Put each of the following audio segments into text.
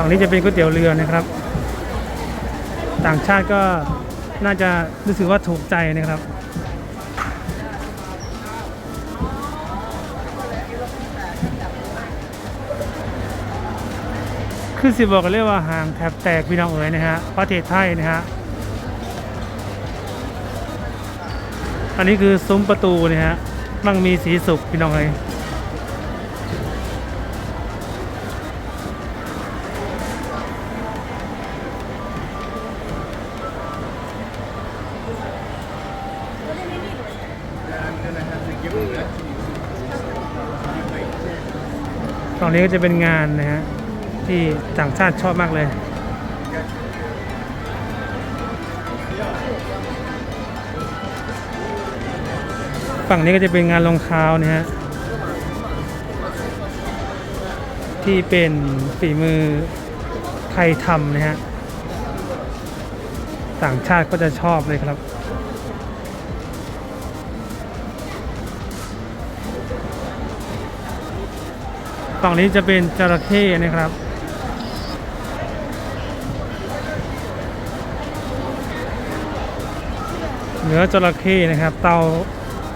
ฝั่งนี้จะเป็นก๋วยเตี๋ยวเรือนะครับ ต่างชาติก็น่าจะรู้สึกว่าถูกใจนะครับคือสิบอกกันเลยว่าห่างแถบแตกพี่น้องเอ๋ยนะฮะประเทศไทยนะฮะอันนี้คือซุ้มประตูนะฮะมั่งมีสีสุขพี่น้องเอ๋ย ฝั่งนี้ก็จะเป็นงานนะฮะที่ต่างชาติชอบมากเลย ฝั่งนี้ก็จะเป็นงานรองเท้านะฮะที่เป็นฝีมือไทยทำนะฮะต่างชาติก็จะชอบเลยครับ ฝั่งนี้จะเป็นจระเข้นะครับ เนื้อจระเข้นะครับ เตา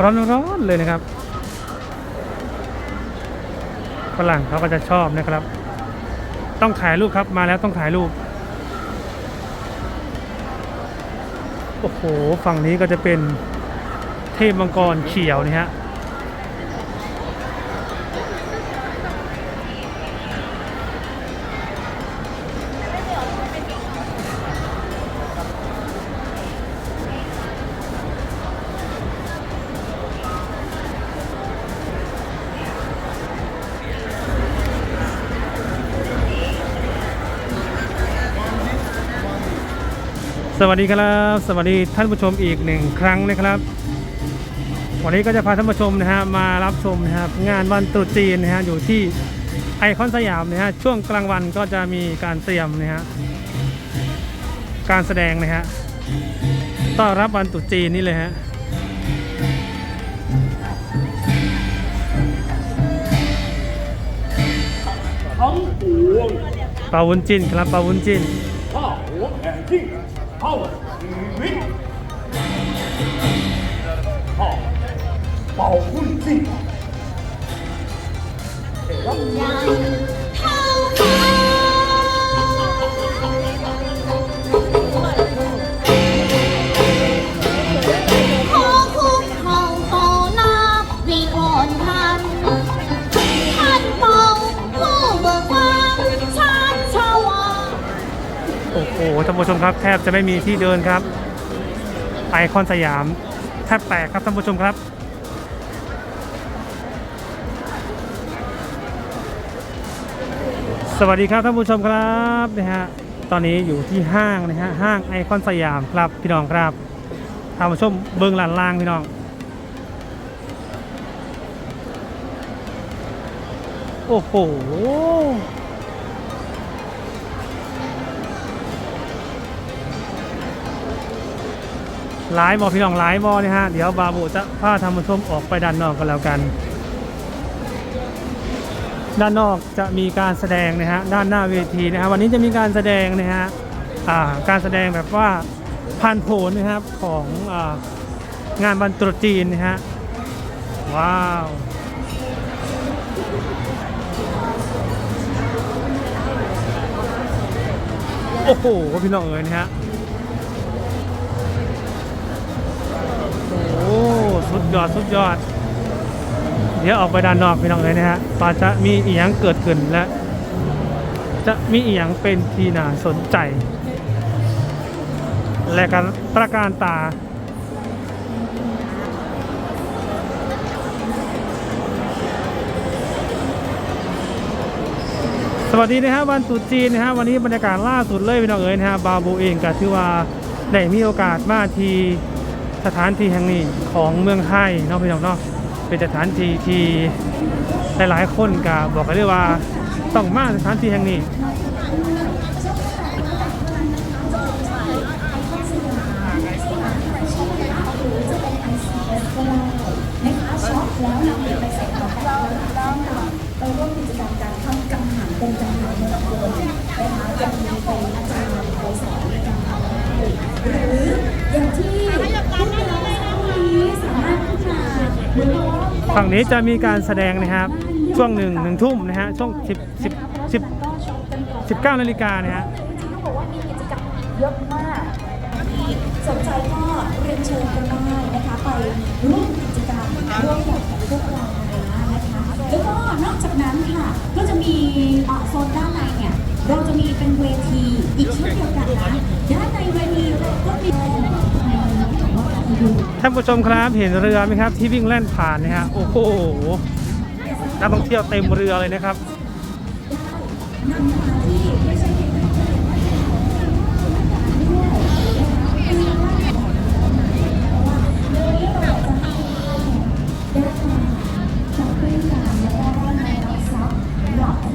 ร้อนๆเลยนะครับฝรั่งเขาก็จะชอบนะครับ ต้องถ่ายรูปครับมาแล้วต้องถ่ายรูป โอ้โห ฝั่งนี้ก็จะเป็นเทพมังกรเขียวนี่ฮะ สวัสดีครับ สวัสดีท่านผู้ชมอีกหนึ่งครั้งนะครับ วันนี้ก็จะพาท่านผู้ชมนะฮะมารับชมนะครับงานวันตรุษจีนนะฮะอยู่ที่ไอคอนสยามนะฮะช่วงกลางวันก็จะมีการเตรียมนะฮะการแสดงนะฮะต้อนรับวันตรุษจีนนี่เลยฮะทั้งปวงปาวุ้นจินครับปาวุ้นจิน เข้าชีวิตข้าเป่าหุ้นสิ้นรับข โอ้โหท่านผู้ชมครับแทบจะไม่มีที่เดินครับ ไอคอนสยามแทบแตกครับท่านผู้ชมครับสวัสดีครับท่านผู้ชมครับนะฮะตอนนี้อยู่ที่ห้างนะฮะห้างไอคอนสยามครับพี่น้องครับท่านผู้ชมเบิ้องหลานล่างพี่น้อง โอ้โห หลายบอพี่น้องหลายบอเนะฮะ เดี๋ยวบาบูจะพาทำผู้ชมออกไปด้านนอกกันแล้วกัน ด้านนอกจะมีการแสดงนะฮะ ด้านหน้าเวทีนะฮะ วันนี้จะมีการแสดงนะฮะการแสดงแบบว่าผ่านโผลนะครับของอางานวันตรุษจีนนะฮะ ว้าวโอ้โหพี่น้องเอ๋ยนะฮะ สุดยอดสุดยอด เดี๋ยวออกไปด้านนอกพี่น้องเลยนะฮะว่าจะมีอีหยังเกิดขึ้นและ จะมีอีหยังเป็นที่น่าสนใจ และการประการตาสวัสดีนะฮะวันตรุษจีนนะฮะวันนี้บรรยากาศล่าสุดเลยพี่น้องเอ๋ยนะฮะบาบูเองก็ถือว่าได้มีโอกาสมาที่ สถานที่แห่งนี้ของเมืองไทยเนาะพี่น้องเนาะเป็นสถานที่ที่หลายๆคนก็บอกกันเลยว่าต้องมาสถานที่แห่งนี้นะคะช็อปแล้วนำเงินไปใส่กระเป๋าไปร่วมกิจกรรมการทำกังหันเป็นกังหันมูลคนนะคะยังมีเป็น ฝั่งนี้จะมีการแสดงนะครับ ช่วงหนึ่งหนึ่งทุ่มนะฮะ ช่วงสิบสิบสิบสิบเก้านาฬิกานะฮะจริงๆต้องบอกว่ามีกิจกรรมเยอะมากสนใจก็เรียนเชิญกันได้นะคะ ไปร่วมกิจกรรมร่วมกับพวกเรานะคะแล้วก็นอกจากนั้นค่ะ ก็จะมีอ่าโซนด้านในเนี่ยเราจะมีเป็นเวทีอีกเช่นเดียวกันนะด้านในเวทีเราก็มี ท่านผู้ชมครับเห็นเรือไหมครับ ที่วิ่งแล่นผ่านนะฮะโอ้โหนักท่องเที่ยวเต็มเรือเลยนะครับ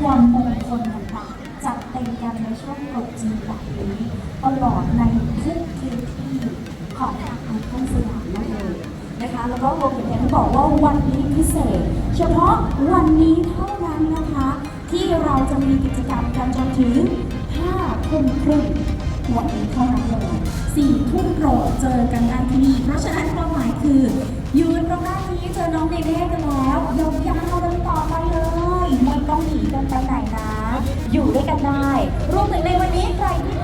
ความมงคลต่างๆจัดเต็มกันในช่วงตรุษจีนแบบนี้ตลอดในทุกพื้นที่ ของทางไอคอนสยามนั่นเองนะคะแล้วก็รวมถึงอย่างที่บอกว่าวันนี้พิเศษ เฉพาะวันนี้เท่านั้นนะคะ ที่เราจะมีกิจกรรมกันจนถึง5ทุ่มครึ่งวันนี้เท่านั้นเลย4ทุ่มโปรดเจอกันได้ที่นี่เพราะฉะนั้นความหมายคือ ยืนตรงหน้านี้เจอน้องเนเน่กันแล้วยาวๆกันต่อไปเลยไม่ต้องหนีกันไปไหนนะ อยู่ด้วยกันได้รวมถึงในวันนี้ใครที่